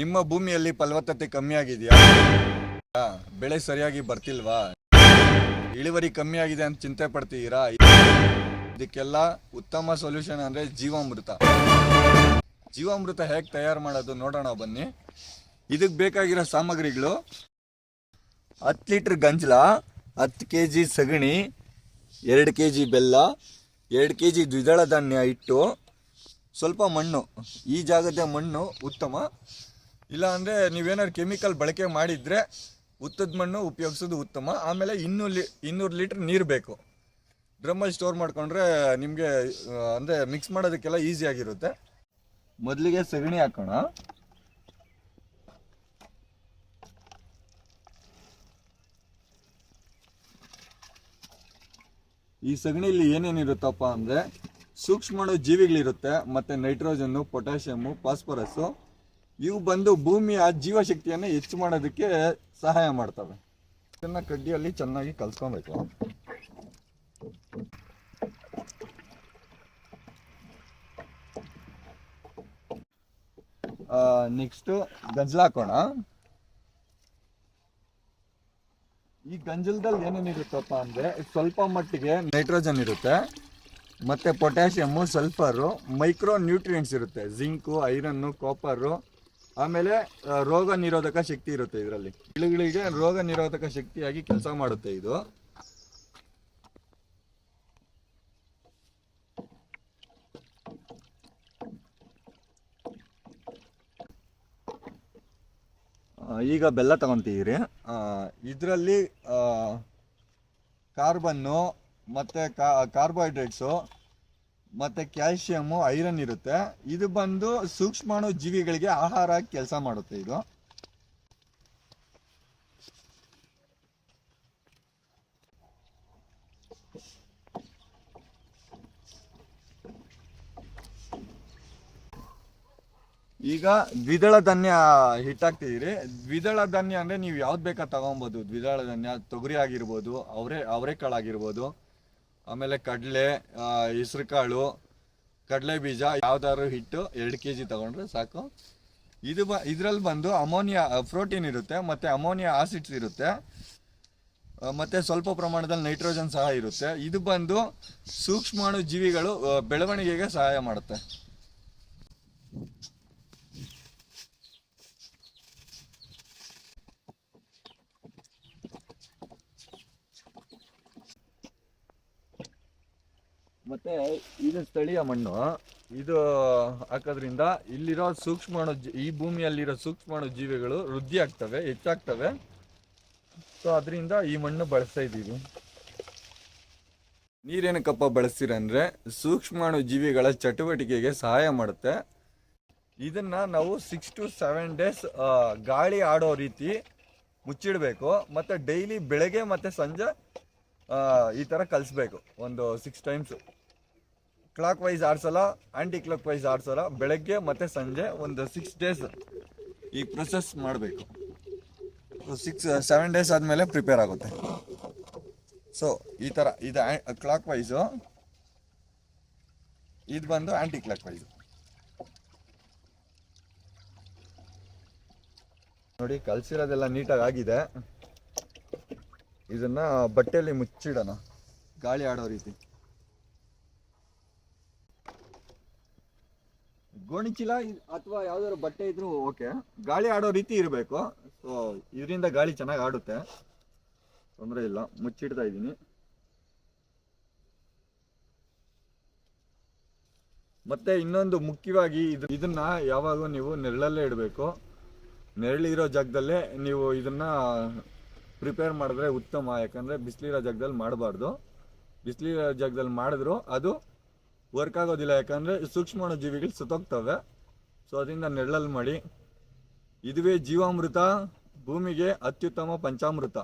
ನಿಮ್ಮ ಭೂಮಿಯಲ್ಲಿ ಫಲವತ್ತತೆ ಕಮ್ಮಿ ಆಗಿದೆಯಾ ಬೆಳೆ ಸರಿಯಾಗಿ ಬರ್ತಿಲ್ವಾ? ಇಳುವರಿ ಕಮ್ಮಿ ಆಗಿದೆ ಅಂತ ಚಿಂತೆ ಪಡ್ತಿದ್ದೀರಾ ಇದಕ್ಕೆಲ್ಲ ಉತ್ತಮ ಸೊಲ್ಯೂಷನ್ ಅಂದ್ರೆ ಜೀವಾಮೃತ. ಜೀವಾಮೃತ ಹೇಗೆ ತಯಾರು ಮಾಡೋದು ನೋಡೋಣ ಬನ್ನಿ. ಇದಕ್ಕೆ ಬೇಕಾಗಿರೋ ಸಾಮಗ್ರಿಗಳು ಹತ್ತು ಲೀಟ್ರ್ ಗಂಜಲ, ಹತ್ತು ಕೆ ಜಿ ಸಗಣಿ, ಎರಡು ಕೆ ಜಿ ಬೆಲ್ಲ, ಎರಡು ಕೆ ಜಿ ದ್ವಿದಳ ಧಾನ್ಯ ಇಟ್ಟು ಸ್ವಲ್ಪ ಮಣ್ಣು. ಈ ಜಾಗದ ಮಣ್ಣು ಉತ್ತಮ. ಇಲ್ಲ ಅಂದರೆ ನೀವೇನಾದ್ರು ಕೆಮಿಕಲ್ ಬಳಕೆ ಮಾಡಿದರೆ ಉತ್ತದ ಮಣ್ಣು ಉಪಯೋಗಿಸೋದು ಉತ್ತಮ. ಆಮೇಲೆ ಇನ್ನೂರು ಲಿ, ಇನ್ನೂರು ಲೀಟ್ರ್ ನೀರು ಬೇಕು. ಡ್ರಮ್ಮಲ್ಲಿ ಸ್ಟೋರ್ ಮಾಡ್ಕೊಂಡ್ರೆ ನಿಮಗೆ ಅಂದರೆ ಮಿಕ್ಸ್ ಮಾಡೋದಕ್ಕೆಲ್ಲ ಈಸಿ ಆಗಿರುತ್ತೆ. ಮೊದಲಿಗೆ ಸಗಣಿ ಹಾಕೋಣ. ಈ ಸಗಣಿಲಿ ಏನೇನಿರುತ್ತಪ್ಪ ಅಂದರೆ ಸೂಕ್ಷ್ಮಣು ಜೀವಿಗಳಿರುತ್ತೆ. ಮತ್ತು ನೈಟ್ರೋಜನ್ನು ಪೊಟ್ಯಾಷಿಯಮ್ಮು ಫಾಸ್ಫರಸ್ಸು ಇವು ಬಂದು ಭೂಮಿಯ ಜೀವಶಕ್ತಿಯನ್ನು ಹೆಚ್ಚು ಮಾಡೋದಕ್ಕೆ ಸಹಾಯ ಮಾಡ್ತವೆ. ಇದನ್ನು ಕಡ್ಡಿಯಲ್ಲಿ ಚೆನ್ನಾಗಿ ಕಲ್ಸ್ಕೊಬೇಕು. ನೆಕ್ಸ್ಟು ಗಂಜಲ ಹಾಕೋಣ. ಈ ಗಂಜಲದಲ್ಲಿ ಏನೇನಿರುತ್ತಪ್ಪ ಅಂದರೆ ಸ್ವಲ್ಪ ಮಟ್ಟಿಗೆ ನೈಟ್ರೋಜನ್ ಇರುತ್ತೆ, ಮತ್ತು ಪೊಟ್ಯಾಷಿಯಮ್ಮು ಸಲ್ಫರು ಮೈಕ್ರೋ ನ್ಯೂಟ್ರಿಯೆಂಟ್ಸ್ ಇರುತ್ತೆ. ಜಿಂಕು ಐರನ್ನು ಕಾಪರು ಆಮೇಲೆ ರೋಗ ನಿರೋಧಕ ಶಕ್ತಿ ಇರುತ್ತೆ ಇದರಲ್ಲಿ. ಗಿಳಿಗಳಿಗೆ ರೋಗ ನಿರೋಧಕ ಶಕ್ತಿಯಾಗಿ ಕೆಲಸ ಮಾಡುತ್ತೆ ಇದು. ಈಗ ಬೆಲ್ಲ ತಗೊಂತೀರಿ. ಇದರಲ್ಲಿ ಕಾರ್ಬನ್ನು ಮತ್ತು ಕಾರ್ಬೋಹೈಡ್ರೇಟ್ಸು ಮತ್ತು ಕ್ಯಾಲ್ಸಿಯಮ್ ಐರನ್ ಇರುತ್ತೆ. ಇದು ಬಂದು ಸೂಕ್ಷ್ಮಾಣು ಜೀವಿಗಳಿಗೆ ಆಹಾರ ಕೆಲಸ ಮಾಡುತ್ತೆ ಇದು. ಈಗ ದ್ವಿದಳ ಧಾನ್ಯ ಹಿಟ್ಟಾಗ್ತಿದ್ದೀರಿ ದ್ವಿದಳ ಧಾನ್ಯ ಅಂದರೆ ನೀವು ಯಾವ್ದು ಬೇಕಾ ತಗೊಬೋದು. ದ್ವಿದಳ ಧಾನ್ಯ ತೊಗರಿ ಆಗಿರ್ಬೋದು, ಅವರೇ, ಅವರೆಕಾಳು ಆಗಿರ್ಬೋದು. ಆಮೇಲೆ ಕಡಲೆ ಹೆಸ್ರು ಕಾಳು ಕಡಲೆ ಬೀಜ ಯಾವ್ದಾದ್ರು ಹಿಟ್ಟು ಎರಡು ಕೆ ಜಿ ತಗೊಂಡ್ರೆ ಸಾಕು. ಇದು ಬ, ಇದರಲ್ಲಿ ಬಂದು ಅಮೋನಿಯಾ ಪ್ರೋಟೀನ್ ಇರುತ್ತೆ, ಮತ್ತು ಅಮೋನಿಯಾ ಆಸಿಡ್ಸ್ ಇರುತ್ತೆ ಮತ್ತೆ ಸ್ವಲ್ಪ ಪ್ರಮಾಣದಲ್ಲಿ ನೈಟ್ರೋಜನ್ ಸಹ ಇರುತ್ತೆ. ಇದು ಬಂದು ಸೂಕ್ಷ್ಮಾಣು ಜೀವಿಗಳು ಬೆಳವಣಿಗೆಗೆ ಸಹಾಯ ಮಾಡುತ್ತೆ. ಮತ್ತೆ ಇದು ಸ್ಥಳೀಯ ಮಣ್ಣು. ಇದು ಹಾಕೋದ್ರಿಂದ ಇಲ್ಲಿರೋ ಸೂಕ್ಷ್ಮಾಣು ಈ ಭೂಮಿಯಲ್ಲಿರೋ ಸೂಕ್ಷ್ಮಾಣು ಜೀವಿಗಳು ವೃದ್ಧಿ ಆಗ್ತವೆ, ಹೆಚ್ಚಾಗ್ತವೆ. ಸೊ ಅದರಿಂದ ಈ ಮಣ್ಣು ಬಳಸ್ತಾ ಇದ್ದೀವಿ. ನೀರೇನಕ್ಕಪ್ಪ ಬಳಸ್ತೀರ ಅಂದ್ರೆ ಸೂಕ್ಷ್ಮಾಣು ಜೀವಿಗಳ ಚಟುವಟಿಕೆಗೆ ಸಹಾಯ ಮಾಡುತ್ತೆ. ಇದನ್ನ ನಾವು ಸಿಕ್ಸ್ ಟು ಸೆವೆನ್ ಡೇಸ್ ಗಾಳಿ ಆಡೋ ರೀತಿ ಮುಚ್ಚಿಡಬೇಕು, ಮತ್ತು ಡೈಲಿ ಬೆಳಗ್ಗೆ ಮತ್ತು ಸಂಜೆ ಈ ಥರ ಕಲಿಸ್ಬೇಕು. ಒಂದು ಸಿಕ್ಸ್ ಟೈಮ್ಸ್ ಕ್ಲಾಕ್ ವೈಸ್ ಆಡ್ಸಲ್ಲ ಆಂಟಿ ಕ್ಲಾಕ್ ವೈಸ್ ಆಡ್ಸಲ್ಲ, ಬೆಳಗ್ಗೆ ಮತ್ತೆ ಸಂಜೆ ಒಂದು ಸಿಕ್ಸ್ ಡೇಸ್ ಈ ಪ್ರೊಸೆಸ್ ಮಾಡಬೇಕು. ಸಿಕ್ಸ್ ಸೆವೆನ್ ಡೇಸ್ ಆದಮೇಲೆ ಪ್ರಿಪೇರ್ ಆಗುತ್ತೆ. ಸೊ ಈ ಥರ ಇದು ಕ್ಲಾಕ್ ವೈಸು ಇದು ಬಂದು ಆಂಟಿ ಕ್ಲಾಕ್ ವೈಸು ನೋಡಿ, ಕಲಸಿರೋದೆಲ್ಲ ನೀಟಾಗಿ ಆಗಿದೆ. ಇದನ್ನು ಬಟ್ಟೆಯಲ್ಲಿ ಮುಚ್ಚಿಡೋಣ. ಗಾಳಿ ಆಡೋ ರೀತಿ. ಗೋಣಿಚೀಲ ಅಥವಾ ಯಾವ್ದಾದ್ರು ಬಟ್ಟೆ ಇದ್ರೂ ಓಕೆ ಗಾಳಿ ಆಡೋ ರೀತಿ ಇರಬೇಕು. ಸೊ ಇದರಿಂದ ಗಾಳಿ ಚೆನ್ನಾಗಿ ಆಡುತ್ತೆ. ತೊಂದರೆ ಇಲ್ಲ. ಮುಚ್ಚಿಡ್ತಾ ಇದ್ದೀನಿ. ಮತ್ತೆ ಇನ್ನೊಂದು ಮುಖ್ಯವಾಗಿ ಇದು, ಇದನ್ನ ಯಾವಾಗ ನೀವು ನೆರಳಲ್ಲೇ ಇಡಬೇಕು. ನೆರಳಿರೋ ಜಾಗದಲ್ಲೇ ನೀವು ಇದನ್ನ ಪ್ರಿಪೇರ್ ಮಾಡಿದ್ರೆ ಉತ್ತಮ. ಯಾಕಂದ್ರೆ ಬಿಸಿಲಿರೋ ಜಾಗದಲ್ಲಿ ಮಾಡಬಾರ್ದು. ಬಿಸಿಲಿರೋ ಜಾಗದಲ್ಲಿ ಮಾಡಿದ್ರು ಅದು ವರ್ಕ್ ಆಗೋದಿಲ್ಲ, ಯಾಕಂದರೆ ಸೂಕ್ಷ್ಮಾಣು ಜೀವಿಗಳು ಸುತ್ತೋಗ್ತವೆ. ಸೊ ಅದರಿಂದ ನೆರಳಲ್ಲಿ ಮಾಡಿ. ಇದುವೇ ಜೀವಾಮೃತ, ಭೂಮಿಗೆ ಅತ್ಯುತ್ತಮ ಪಂಚಾಮೃತ.